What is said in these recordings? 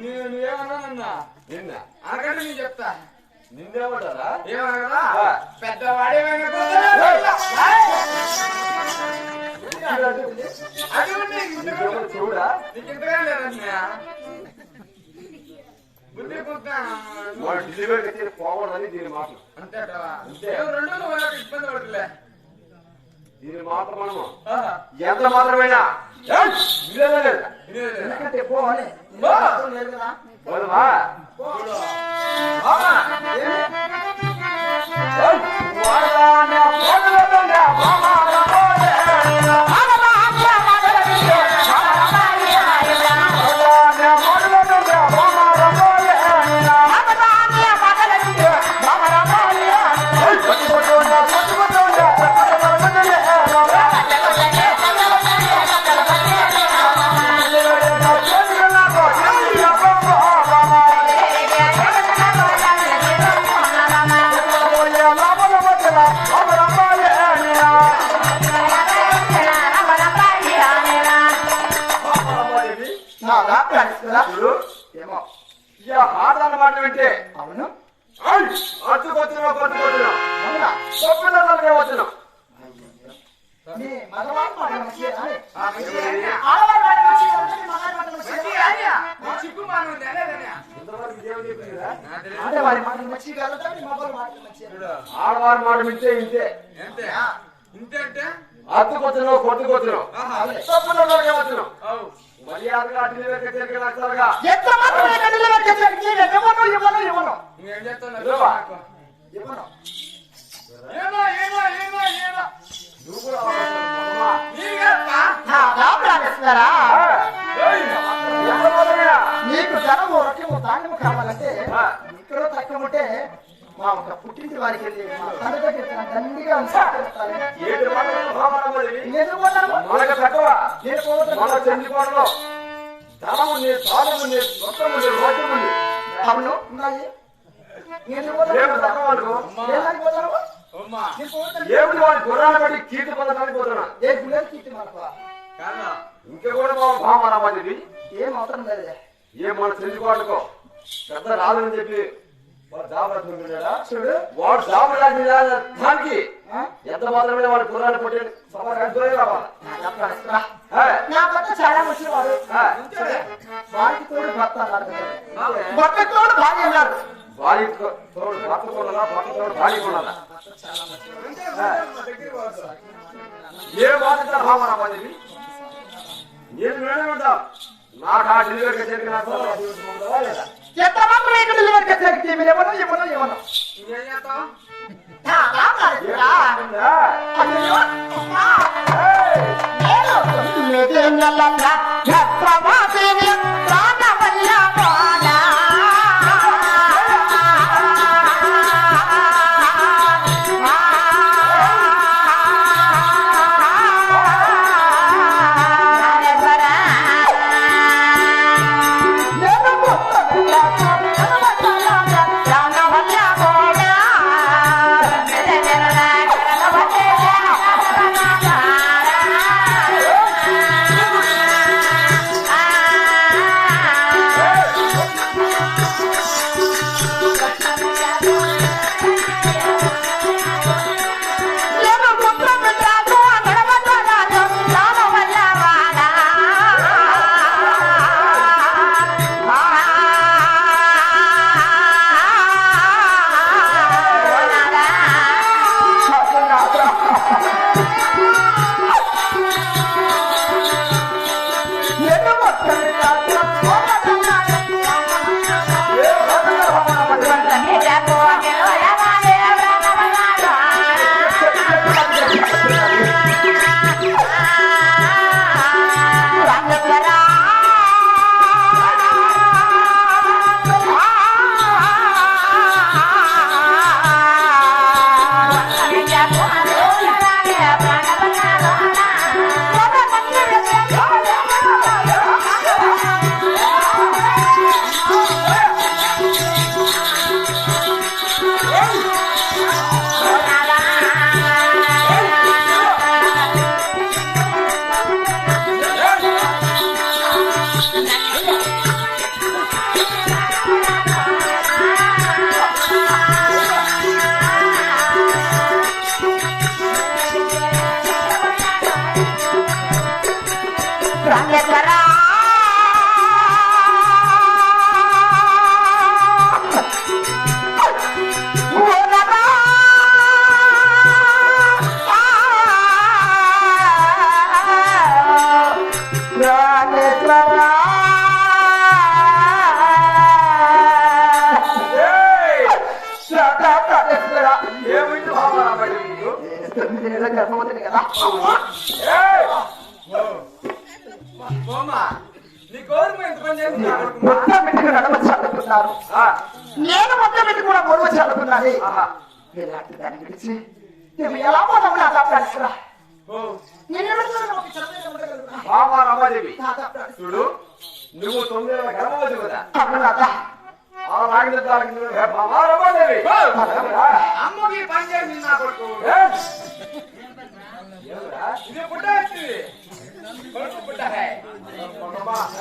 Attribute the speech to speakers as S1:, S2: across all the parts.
S1: నువ్వేమన్నా
S2: నిన్న.
S1: అనకంటే నేను చెప్తా.
S2: నిన్నేమంటారా
S1: ఏమన్నా
S2: ఆ.
S1: పెద్దవాడేమైనా
S2: చూడా
S1: నీకు ఇంతగా లేదన్నా
S2: డెలివరీ పోకూడదని దీని మాట.
S1: అంతే రెండు ఇబ్బంది పడలే
S2: దీని మాట మనము. ఎంత మాత్రమైనా.
S1: என்னக்கிட்ட போவானே போதுமா ஆமா போதுமா
S2: போதுமா ఇదేం చెప్పింది కదా?
S3: ఆడవాడి మాట మంచిగా కలుగుతా నీ మగవాడి మాట మంచిదే
S1: చూడు.
S2: ఆడవారి మాట వింటే ఇంతే
S1: ఇంతే అంటే?
S2: అత్తుకొచ్చిన కొట్టుకొచ్చిన
S1: ఆహా.
S2: తొమ్మిది వచ్చిన మర్యాదగా అడ్డు తిరిగి నచ్చారుగా
S3: ఎంత మాత్రం ఇక్కడ నిలబెట్టేసరికి నేను ఇవ్వను? ఇవ్వను ఇవ్వను.
S1: నువ్వేం చేస్తావు
S2: ఇవ్వవా?
S1: నాకు
S3: ఇవ్వను
S2: నువ్వు కూడా
S3: ధనము రకము ధాన్యము కావాలంటే. ఇక్కడ తక్కువ ఉంటే మా ఒక పుట్టింటి వారికి దండిగా.
S2: ఏడు. మన చెందిపాడులో ధనం ఉంది సాధం ఉంది మొత్తం ఉంది రోడ్డు ఉంది.
S3: అవును. ఉన్నాయి.
S2: ఏమిటి వాడి గుర్రాలు పెట్టి కీర్తి పొందడానికి పోతున్నా.
S3: ఏ గుళ్ళకి కీర్తి మనకు
S2: ఇంకా కూడా మా భావన
S3: ఏం అవసరం లేదు
S2: ఏ మన చెందిపాడుకో పెద్ద రాదని చెప్పి వాడు వాడు దానికి? ఎంత మాత్రమే వాడు సమాధానం రావాలి.
S3: నా భర్త చాలా
S2: ఏ,
S1: అంతే
S3: వారికి తోడు భర్త. భర్త తోడు భార్య అన్నారు.
S2: భార్య తోడు భర్త కొనాలా భర్త తోడు భార్య ఏ బాధ్యత భావన మాది నేను వేడుకుంటా నాకు ఆ డెలివరీ జరిగిన లేదా
S3: ఎంత మాత్రం ఇక్కడ నిలబెట్టేసరికి మీరు ఇవ్వను ఇవ్వను ఇవ్వను? అయ్యో, గర్భవతిని కదా? మొత్తం
S2: ఆ,
S3: నేను మొత్తం పెట్టి కూడా గొడవచ్చు అనుకున్నది
S2: ఆహా.
S3: ఇలాంటి దాన్ని గురించి నువ్వు ఎలా పోతావు నా ప్రాణేశ్వరా?
S1: ఓ.
S3: నేను ఎవరితోనూ ఒక చదువు ఉండగలుగుతా.
S2: బాబా రమాదేవి. చూడు నువ్వు తొమ్మిది గర్భవతి కదా. బాబా రమాదేవి?
S1: అమ్మకి పని చేసింది నా కొడుకు.
S2: ఏయ్! ఏమిరా?
S1: ఇది పుట్ట కొడుకు పుట్ట
S2: వంక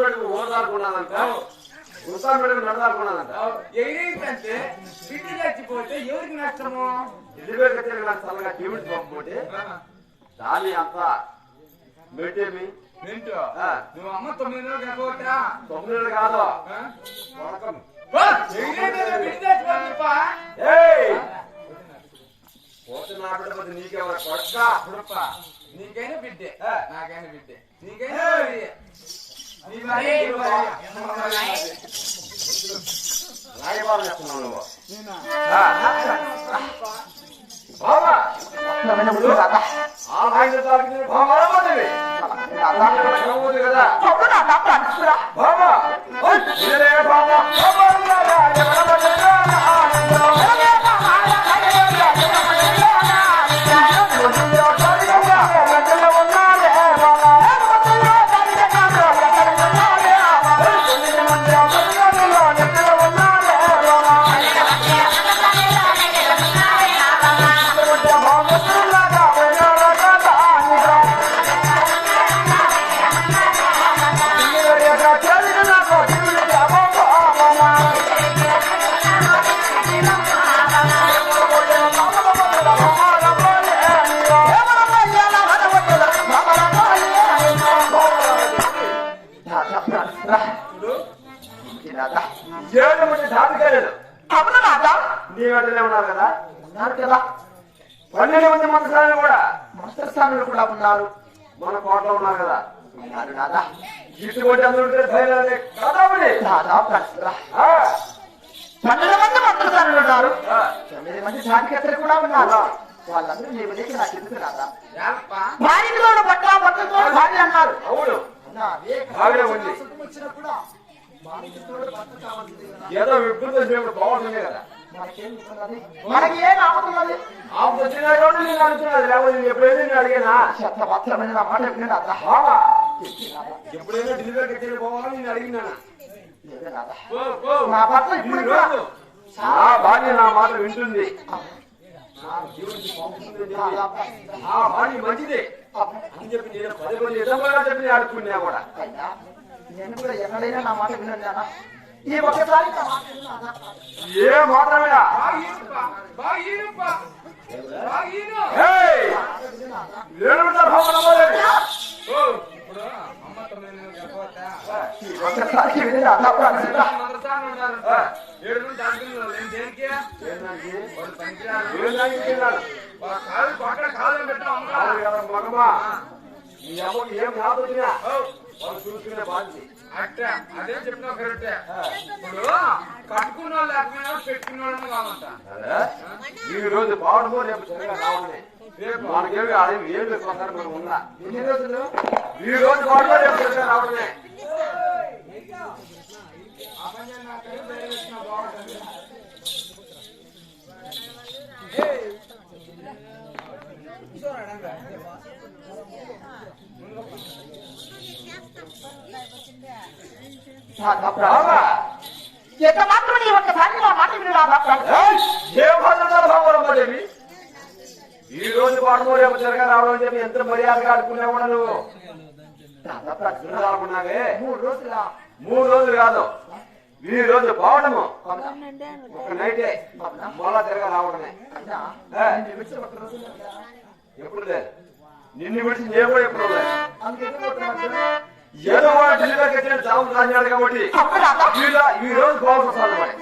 S2: పెట్టుకు ఉత్సాహం పెట్టుకు
S1: ఏంటంటే బిడ్డ చచ్చిపోతే ఎవరికి నష్టము
S2: ఇది చల్లగా టీవీ పంపుకుంటే దాని అంతా
S1: మెట్టేమి
S2: ఆ.
S1: నువ్వు అమ్మ తొమ్మిది నెలలు గర్భవతా
S2: తొమ్మిది నెలలు కాదు వణకం.
S1: బిడ్డ చచ్చిపోతుందిపా
S2: ఏయ్! పోతే నా బిడ్డ కొడక?
S1: పుడప్ప నీకైనా బిడ్డే. నాకైనా బిడ్డే. నీకైనా
S2: నువ్వు. బాబా కదా? పన్నెండు మంది మంత్రాలు కూడా
S3: మాస్టర్ స్వాములు కూడా ఉన్నారు.
S2: మన కోటలో ఉన్నారు కదా. ఇటువంటి అందరూ
S3: పన్నెండు మంది స్వాములు ఉన్నారు. తొమ్మిది మంది జాతికత్తలు కూడా ఉన్నారు. వాళ్ళందరూ నీ నాకు ఎందుకు రాదా? పట్ల పట్టతో భార్య అన్నారు.
S2: అవును. ఉంది. ఏదో వికృత దేవుడు బాగుంటుంది కదా.
S3: మనకేం ఏం ఆపుతున్నది
S2: ఆ వచ్చిన నేను అనుకున్నది లేకపోతే నేను ఎప్పుడైనా నేను అడిగానా?
S3: చెత్త మాత్రమే నా మాట చెప్పి రాదా?
S2: ఎప్పుడైనా డెలివరీ కచ్చేది పోవాలని నేను అడిగినానా?
S1: ఓ.
S3: నా భర్త ఇప్పుడు
S2: నా భార్య నా మాట వింటుంది. ఆ. భార్య మంచిదే. అని చెప్పి నేను పదే పది ఇతరులుగా చెప్పి నేను అడుక్కున్నా కూడా
S3: నేను కూడా ఎన్నడైనా నా మాట విన్నానా ఈ ఒక్కసారి నా.
S2: ఏ నమ్మలేదు.
S1: ఓ, ఇప్పుడు అమ్మ. ఏం
S2: కాదు ఈ చూసుకునే బాధ్యత
S1: అట్టే అదే చెప్పినా కరెక్టే. ఇప్పుడు కట్టుకున్న వాళ్ళు లేకపోయినా పెట్టుకున్న వాళ్ళని కావాలంట
S2: ఈ రోజు బాగుండో రేపు సరిగా రావాలి రేపు మనకేమి అదే ఏం లేదు మనం ఉందా
S3: ఎన్ని రోజులు?
S2: ఈ రోజు బాగుండో రేపు సరిగా రావడమే ఈ రోజు పాడము రేపు జరగా రావడం చెప్పి ఎంత మర్యాదగా అడుకునేవాడు నువ్వు?
S3: దాదాపు అర్జున
S2: రాకున్నావే?
S3: మూడు రోజుల?
S2: మూడు రోజులు కాదు. ఈ రోజు పోవడము ఒక నైటే. మళ్ళా తిరగా రావడమే. ఎప్పుడు లేదు? నిన్ను విడిచి నేను కూడా ఎప్పుడు లేదు. ఏదో కూడా ఢిల్లీలోకి వచ్చిన చావు రాజాడు కాబట్టి ఈ రోజు బాగుంటుంది సార్ మరి